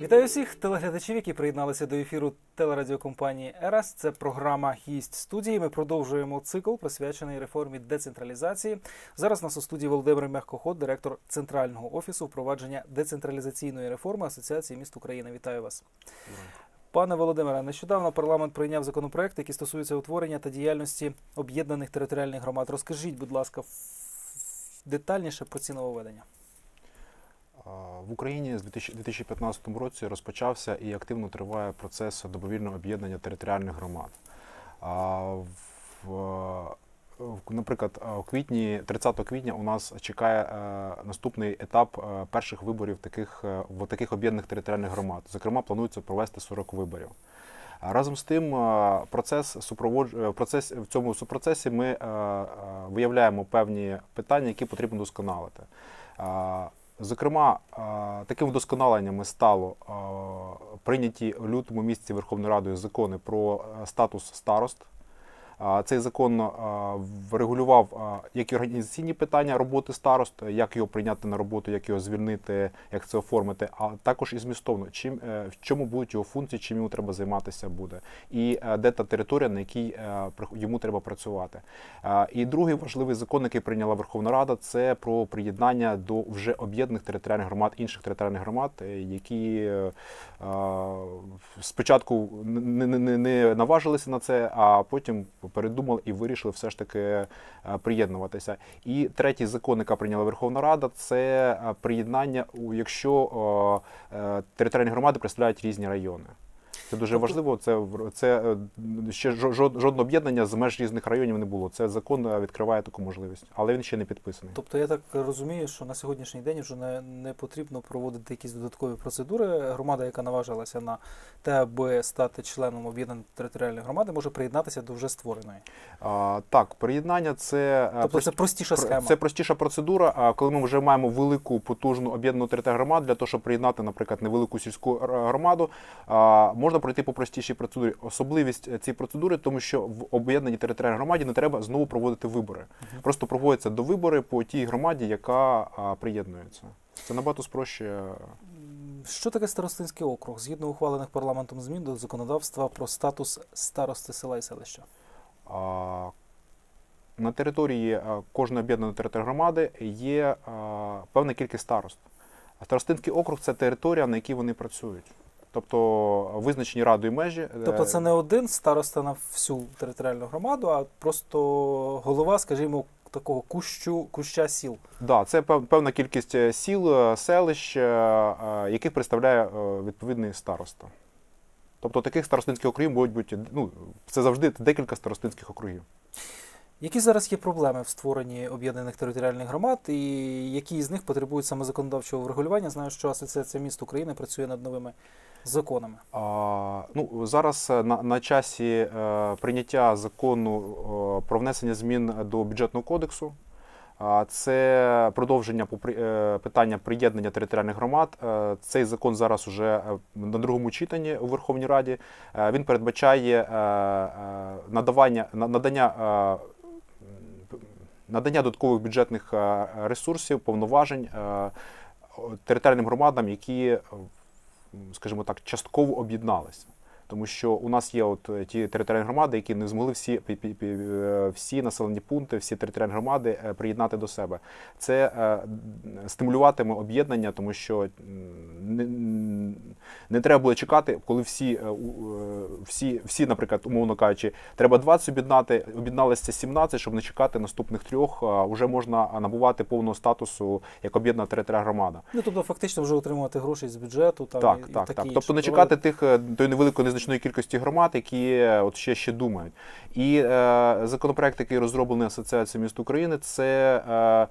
Вітаю всіх телеглядачів, які приєдналися до ефіру телерадіокомпанії Ерас. Це програма Гість студії. Ми продовжуємо цикл, присвячений реформі децентралізації. Зараз нас у студії Володимир Мягкоход, директор центрального офісу впровадження децентралізаційної реформи Асоціації міст України. Вітаю вас. Пане Володимире, нещодавно парламент прийняв законопроект, який стосується утворення та діяльності об'єднаних територіальних громад. Розкажіть, будь ласка, детальніше про ці нововведення. В Україні з 2015 році розпочався і активно триває процес добровільного об'єднання територіальних громад. Наприклад, у квітні, 30 квітня у нас чекає е, наступний етап е, перших виборів таких, е, в таких об'єднаних територіальних громад. Зокрема, планується провести 40 виборів. Разом з тим, процес супроводж... процес в цьому супроцесі ми виявляємо певні питання, які потрібно досконалити. Зокрема, е, таким вдосконаленнями стало е, прийняті у лютому місяці Верховною Радою закони про е, статус старост. Цей закон врегулював як і організаційні питання роботи старост, як його прийняти на роботу, як його звільнити, як це оформити, а також і змістовно, чим е, в чому будуть його функції, чим йому треба займатися буде, і е, де та територія, на якій е, йому треба працювати. І другий важливий закон, який прийняла Верховна Рада, це про приєднання до вже об'єднаних територіальних громад, інших територіальних громад, які спочатку не, не- не наважилися на це, а потім передумали і вирішили все ж таки е, приєднуватися. І третій закон, який прийняла Верховна Рада, це е, приєднання, якщо е, територіальні громади представляють різні райони. Це дуже Тобто- важливо. Це це е, ще жо- жодного об'єднання з меж різних районів не було. Це закон е, відкриває таку можливість, але він ще не підписаний. Тобто я так розумію, що на сьогоднішній день вже не, не потрібно проводити якісь додаткові процедури. Громада, яка наважилася на те, аби стати членом об'єднаної територіальної громади, може приєднатися до вже створеної. А, так, приєднання це е, Тобто це простіша схема. Це простіша процедура. А коли ми вже маємо велику потужну об'єднану територіальну громаду, для того, щоб приєднати, наприклад, невелику сільську громаду, а, можна пройти по простішій процедурі. Особливість е, цієї процедури, тому що в об'єднаній територіальній громаді не треба знову проводити вибори. Просто проводяться до вибори по тій громаді, яка а, приєднується. Це набагато спрощує. Що таке старостинський округ? Згідно ухвалених парламентом змін до законодавства про статус старости села і селища. А, На території кожної об'єднаної територіальної громади є а, певна кількість старост. А Старостинський округ це територія, на якій вони працюють. Тобто визначені радою межі. е, Тобто це не один староста на всю територіальну громаду, а просто голова, скажімо, такого кущу, куща сіл. Да, це певна кількість е, сіл, е, селищ, яких представляє відповідний староста. Тобто таких старостинських округів можуть бути, ну, це завжди декілька старостинських округів. Які зараз є проблеми в створенні об'єднаних територіальних громад, і які з них потребують саме законодавчого врегулювання? Знаю, що Асоціація міст України працює над новими законами. А, ну, зараз е, на, на часі е, прийняття закону е, про внесення змін до бюджетного кодексу. А, Це продовження е, питання приєднання територіальних громад. Е, Цей закон зараз уже на другому читанні у Верховній Раді. Він передбачає надавання на- надання. Надання додаткових бюджетних е, ресурсів, повноважень е, територіальним громадам, які е, скажімо так, частково об'єдналися. Тому що у нас є от ті територіальні громади, які не змогли всі, всі населені пункти, всі територіальні громади приєднати до себе. Це стимулюватиме об'єднання, тому що не, треба буде чекати, коли всі, е, е, всі, всі, наприклад, умовно кажучи, треба 20 об'єднати, об'єдналися 17, щоб не чекати наступних трьох. Вже можна набувати повного статусу як об'єднана територіальна громада. Ну тобто, фактично, вже отримувати гроші з бюджету. Там, Так, і, так, таке так. Тобто не чекати тих е, тої невеликої незначної кількості громад, які от ще ще думають. І е, законопроект, який розроблений Асоціацією міст України, це е,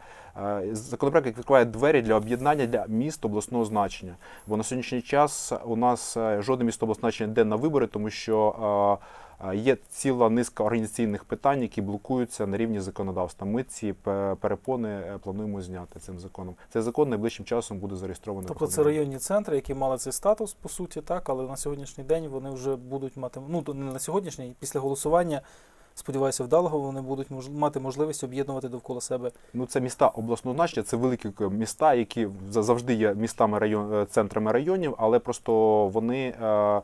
законопроект, відкриває двері для об'єднання для міст обласного значення. Бо на сьогоднішній час у нас е, жодне місто обласного значення йде на вибори, тому що е, е, є ціла низка організаційних питань, які блокуються на рівні законодавства. Ми ці перепони плануємо зняти цим законом. Цей закон найближчим часом буде зареєстрований. Тобто це районні центри, які мали цей статус, по суті, так, але на сьогоднішній день вони вже будуть мати, ну не на сьогоднішній, після голосування сподіваюся, вдалого вони будуть мож- мати можливість об'єднувати довкола себе. Ну, це міста обласного значення, це великі міста, які за- завжди є містами район, е, центрами районів, але просто вони. е,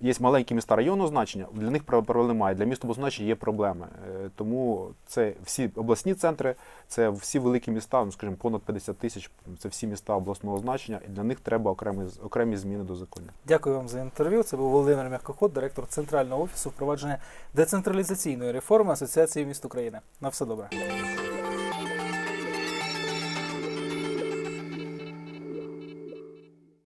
Є маленькі міста районного значення, для них проблем немає. Для міст обласного значення є проблеми. Е, Тому це всі обласні центри, це всі великі міста, ну скажімо, понад 50 тисяч. Це всі міста обласного значення, і для них треба окремі окремі зміни до законів. Дякую вам за інтерв'ю. Це був Володимир Мягкоход, директор Центрального офісу впровадження децентралізаційної реформи Асоціації міст України. На все добре.